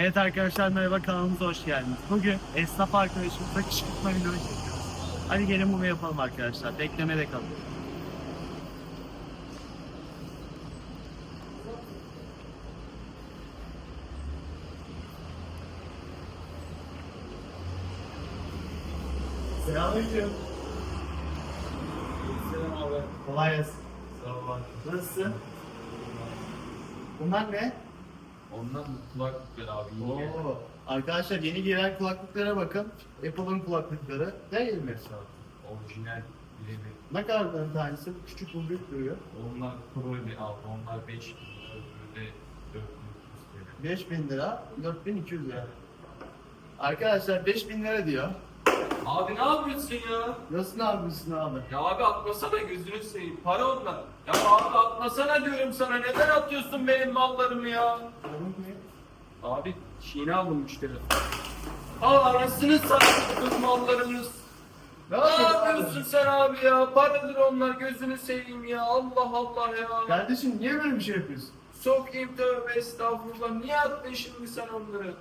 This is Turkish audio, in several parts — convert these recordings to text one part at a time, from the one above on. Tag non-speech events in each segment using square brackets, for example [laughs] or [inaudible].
Evet arkadaşlar merhaba kanalımıza hoş geldiniz. Bugün esnaf arkadaşımızla kışkırtma videosu çekiyoruz. Hadi gelin bunu yapalım arkadaşlar. Beklemede kalın. Selamünaleyküm. Selam abi. Kolay gelsin. Sağ ol abi. Nasılsın? Bunlar ne? Ondan kulaklıklar abi. iyi geldi. Oo. Arkadaşlar yeni gelen kulaklıklara bakın. Apple'ın kulaklıkları. Değil mi? Orijinal birebir. Ne kadar bunların tanesi? Küçük bu büyük duruyor. Onlar pro bir abi. Onlar 5 öbürü de 400 TL. 5000 lira, 4200 lira. Arkadaşlar 5000 lira diyor. Abi ne yapıyorsun ya? Nasıl ne yapıyorsun abi? Ya abi atmasana gözünü seveyim. Para onlar. Ya abi atmasana diyorum sana. Neden atıyorsun benim mallarımı ya? Abi şeyini aldım müşteri. Al arasını sattık mallarımız. Ne Ne yapıyorsun sen abi ya? Paradır onlar gözünü seveyim ya. Allah Allah ya. Kardeşim niye böyle bir şey yapıyorsun? Sokayım tövbe estağfurullah. Niye attın şimdi sen onları?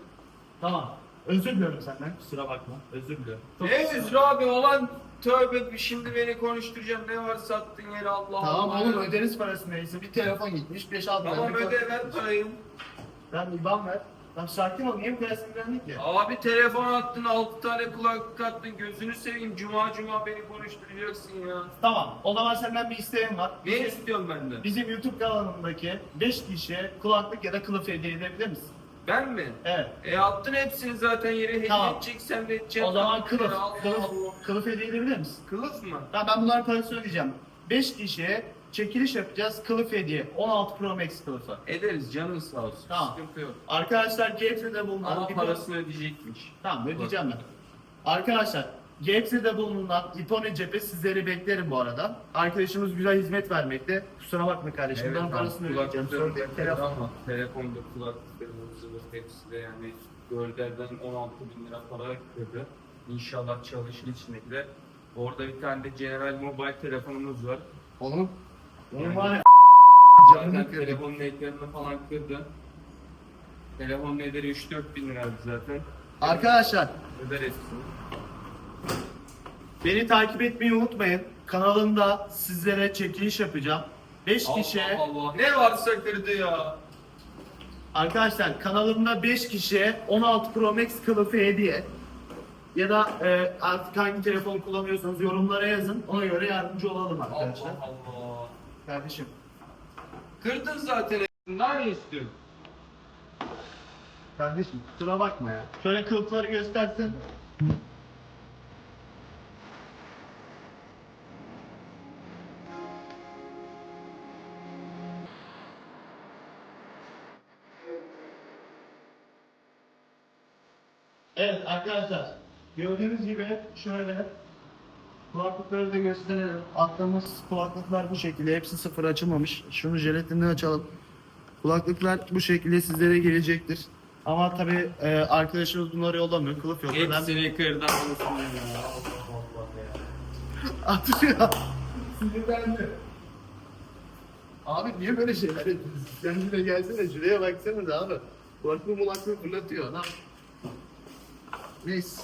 Tamam. Özür diliyorum senden. Kusura bakma. Özür diliyorum. Çok ne kusura- üzülü abi olan tövbe şimdi beni konuşturacağım. Ne var sattın yeri Allah Tamam Allah. oğlum öderiz parası neyse. Bir telefon gitmiş 5-6 Tamam öde ver parayı. Ben IBAN ver. Tamam sakin ol. Niye bu kadar sinirlendin ki? Abi telefon attın 6 tane kulaklık attın. Gözünü seveyim cuma cuma beni konuşturacaksın ya. Tamam. O zaman senden bir isteğim var. Ne istiyorsun benden? Bizim YouTube kanalındaki 5 kişiye kulaklık ya da kılıf hediye edebilir misin? Ben mi? Evet. E attın hepsini zaten yere hediye Tamam. edeceksen de edeceksin. O zaman Tamam kılıf, kılıf, Allah. kılıf hediye edebilir misin? Kılıf mı? Tamam ben bunların parasını ödeyeceğim. 5 kişiye çekiliş yapacağız. Kılıf hediye. 16 Pro Max kılıfı. Ederiz canın sağ olsun. Tamam. Sıkıntı yok. Arkadaşlar Gebze'de bulunan... Ama bir- parasını ödeyecekmiş. Tamam ödeyeceğim ben. Arkadaşlar Gebze'de bulunan İpone cephe sizleri beklerim bu arada. Arkadaşımız güzel hizmet vermekte. Kusura bakma kardeşim. ben parasını ödeyeceğim. Sonra kulaklıklarım telefon. telefonda kulaklıklarım zıvır hepsi de yani Gölder'den 16 bin lira para kırdı. İnşallah çalışır içindekiler. Orada bir tane de General Mobile telefonumuz var. Oğlum. Oğlum Yani- var ya. [laughs] Zaten telefonun ekranını falan kırdı. Telefonun ederi 3-4 bin liraydı zaten. Arkadaşlar Öder hepsini. Beni takip etmeyi unutmayın. Kanalımda sizlere çekiliş yapacağım. 5 kişiye Allah Allah. Ne varsa kırdı ya. Arkadaşlar kanalımda 5 kişiye 16 Pro Max kılıfı hediye. Ya da e, artık hangi telefon kullanıyorsanız yorumlara yazın. Ona göre yardımcı olalım arkadaşlar. Allah Allah. Kardeşim. Kırdın zaten. Daha ne istiyorsun? Kardeşim kusura bakma ya. Şöyle kılıfları göstersin. Evet arkadaşlar gördüğünüz gibi şöyle kulaklıkları da gösterelim. Attığımız kulaklıklar bu şekilde. Hepsi sıfır açılmamış. Şunu jelatinden açalım. Kulaklıklar bu şekilde sizlere gelecektir. Ama tabi e, arkadaşımız bunları yollamıyor. Kılıf yok. Hepsini Allah ya. [laughs] atıyor. Sinirlendi. Abi niye böyle şeyler yapıyorsun? Sen yine gelsene şuraya baksana da abi. Kulaklığı mulaklığı fırlatıyor adam. Neyse.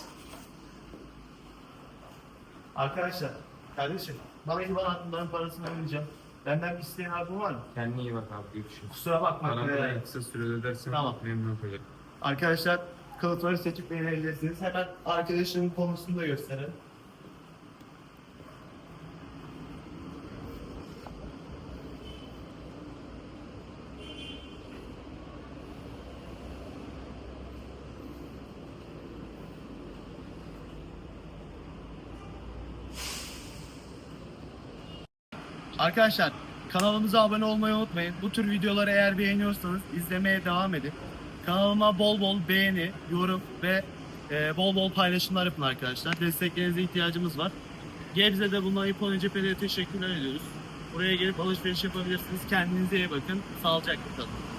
Arkadaşlar, kardeşim bana İvan hakkından parasını ödeyeceğim. Benden bir isteğin hakkın var mı? Kendine iyi bak abi görüşürüz. Kusura bakma. Bana ee, kısa sürede ödersen Tamam. memnun kalırım. Arkadaşlar kılıfları seçip beğenebilirsiniz. Hemen arkadaşımın konusunu da gösterelim. Arkadaşlar kanalımıza abone olmayı unutmayın. Bu tür videoları eğer beğeniyorsanız izlemeye devam edin. Kanalıma bol bol beğeni, yorum ve e, bol bol paylaşımlar yapın arkadaşlar. Desteklerinize ihtiyacımız var. Gebze'de bulunan İpon Cephe'ye teşekkürler ediyoruz. Buraya gelip alışveriş yapabilirsiniz. Kendinize iyi bakın. Sağlıcakla kalın.